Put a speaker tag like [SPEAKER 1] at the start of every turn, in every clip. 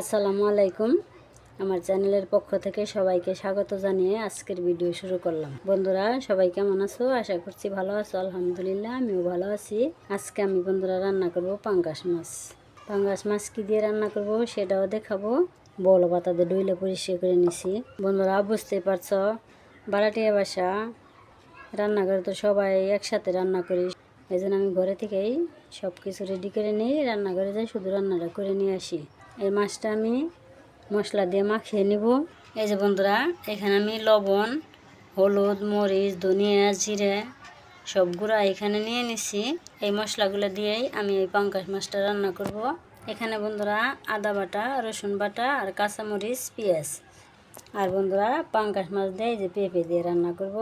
[SPEAKER 1] আসসালামু আলাইকুম। আমার চ্যানেলের পক্ষ থেকে সবাইকে স্বাগত জানিয়ে আজকের ভিডিও শুরু করলাম। বন্ধুরা, সবাই কেমন আছো? আশা করছি ভালো আছো। আলহামদুলিল্লাহ, আমিও ভালো আছি। আজকে আমি বন্ধুরা রান্না করব পাঙ্গাস মাছ। পাঙ্গাস মাছ কী দিয়ে রান্না করব সেটাও দেখাবো। বল পাতা দিয়ে ডুইলে পরিষ্কার করে নিছি। বন্ধুরা, বুঝতেই পারছ, বারাটিয়া বাসা। রান্নাঘরে তো সবাই একসাথে রান্না করি। এই জন্য আমি ঘরে থেকেই সব কিছু রেডি করে নিই রান্নাঘরে যাই, শুধু রান্নাটা করে নিয়ে আসি। এই মাছটা আমি মশলা দিয়ে মাখিয়ে নিব। এই যে বন্ধুরা, এখানে আমি লবণ, হলুদ, মরিচ, ধনিয়া, জিরে সব গুঁড়া এখানে নিয়ে নিছি। এই মশলাগুলো দিয়েই আমি এই পাঙ্কাশ মাছটা রান্না করব। এখানে বন্ধুরা আদা বাটা, রসুন বাটা আর কাঁচামরিচ, পেঁয়াজ। আর বন্ধুরা পাঙ্কাশ মাছ দিয়ে এই যে পেঁপে দিয়ে রান্না করব।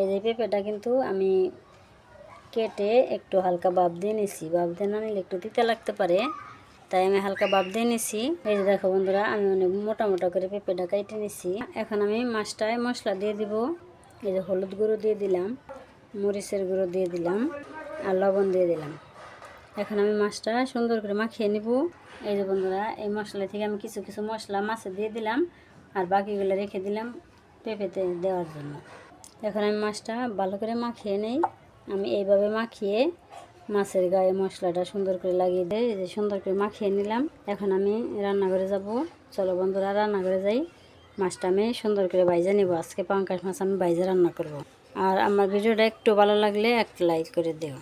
[SPEAKER 1] এই যে পেঁপেটা কিন্তু আমি কেটে একটু হালকা বাপ দিয়ে নিছি। বাপ দিয়ে না নিলে একটু তিতে লাগতে পারে। তাই আমি হালকা বাপ দিয়ে নিছি। এই যে দেখো বন্ধুরা, আমি অনেক মোটা মোটা করে পেঁপেটা কেটে নিছি। এখন আমি মাছটায় মশলা দিয়ে দিব। এই যে হলুদ গুঁড়ো দিয়ে দিলাম, মরিচের গুঁড়ো দিয়ে দিলাম আর লবণ দিয়ে দিলাম। এখন আমি মাছটা সুন্দর করে মাখিয়ে নিব। এই যে বন্ধুরা, এই মশলা থেকে আমি কিছু কিছু মশলা মাছে দিয়ে দিলাম আর বাকিগুলো রেখে দিলাম পেঁপেতে দেওয়ার জন্য। এখন আমি মাছটা ভালো করে মাখিয়ে নেই। আমি এইভাবে মাখিয়ে মাছের গায়ে মশলাটা সুন্দর করে লাগিয়ে দেয় যে সুন্দর করে মাখিয়ে নিলাম। এখন আমি রান্নাঘরে যাব। চলো বন্ধুরা, রান্নাঘরে যাই। মাছটা আমি সুন্দর করে বাইজে নেব। আজকে পাঙ্কাশ মাছ আমি বাইজে রান্না করব। আর আমার ভিডিওটা একটু ভালো লাগলে একটা লাইক করে দেও।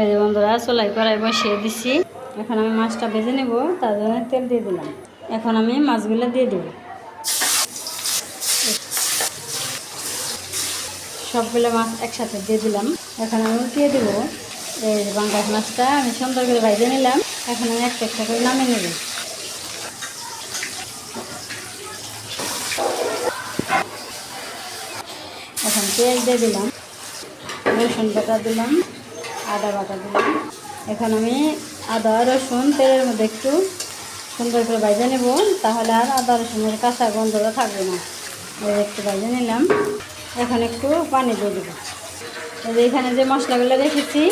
[SPEAKER 1] এই যে বন্ধুরা চলাই কড়াই বসিয়ে দিছি। এখন আমি মাছটা ভেজে নেব। তার জন্য তেল দিয়ে দিলাম। এখন আমি মাছগুলো দিয়ে দেবো। সবগুলো মাছ একসাথে দিয়ে দিলাম। এখন আমি উঠিয়ে দেবো। এই বাঙ্গাস মাছটা আমি সুন্দর করে ভাজে নিলাম। এখন আমি একটা একটা করে নামিয়ে নেব। এখন তেল দিয়ে দিলাম। রসুন বাটা দিলাম। আদা বাটা দিলাম। এখন আমি আদা, রসুন, তেলের মধ্যে একটু সুন্দর করে ভাজে নেব। তাহলে আর আদা, রসুনের কাঁচা গন্ধটা থাকবে না। একটু ভাজে নিলাম। এখন একটু পানি দিয়ে দেবো। এখানে যে মশলাগুলো রেখেছি,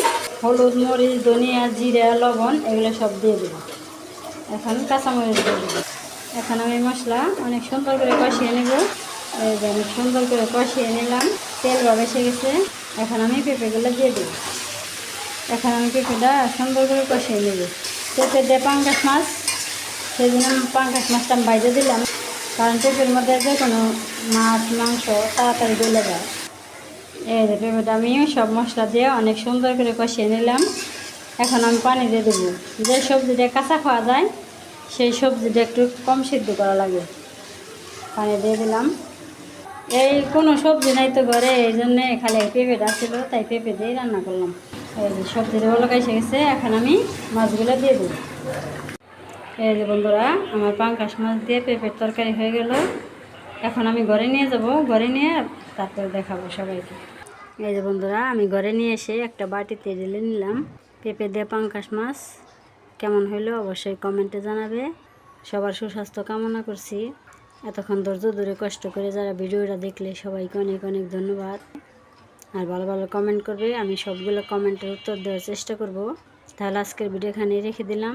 [SPEAKER 1] হলুদ, মরিচ, ধনিয়া, জিরা, লবণ, এগুলো সব দিয়ে দেবো। এখন কাঁচামরিচ দিয়ে দেবো। এখন আমি মশলা অনেক সুন্দর করে কষিয়ে নেব। অনেক সুন্দর করে কষিয়ে নিলাম। তেল বেসে গেছে। এখন আমি পেঁপেগুলো দিয়ে দেবো। এখন আমি পেঁপেটা সুন্দর করে কষিয়ে নেব। পেঁপে দিয়ে পাঙ্কাশ মাছ জন্য পাঙ্কাশ মাছটা আমি বাইরে দিলাম। কারণ পেঁপের মধ্যে যে কোনো মাছ, মাংস তাড়াতাড়ি গলে যায়। এই যে পেঁপেটা আমি সব মশলা দিয়ে অনেক সুন্দর করে কষিয়ে নিলাম। এখন আমি পানি দিয়ে দেবো। যে সবজিটা কাঁচা খাওয়া যায়, সেই সবজিটা একটু কম সিদ্ধ করা লাগে। পানি দিয়ে দিলাম। এই কোনো সবজি নাই তো ঘরে, এই জন্যে খালি পেঁপেটা ছিল, তাই পেঁপে দিয়েই রান্না করলাম। এই যে সবজিটা ভালো এসে গেছে, এখন আমি মাছগুলো দিয়ে দেবো। এই যে বন্ধুরা, আমার পাঙ্কাশ মাছ দিয়ে পেঁপের তরকারি হয়ে গেল। এখন আমি ঘরে নিয়ে যাব, ঘরে নিয়ে তারপরে দেখাবো সবাইকে। এই যে বন্ধুরা, আমি ঘরে নিয়ে এসে একটা বাটিতে ঢেলে নিলাম পেঁপে দিয়ে পাঙ্কাশ মাছ। কেমন হইল অবশ্যই কমেন্টে জানাবে। সবার সুস্বাস্থ্য কামনা করছি। এতক্ষণ ধৈর্য ধরে কষ্ট করে যারা ভিডিওটা দেখলে সবাইকে অনেক অনেক ধন্যবাদ। আর ভালো ভালো কমেন্ট করবে, আমি সবগুলো কমেন্টের উত্তর দেওয়ার চেষ্টা করব। তাহলে আজকের ভিডিও এখানে রেখে দিলাম।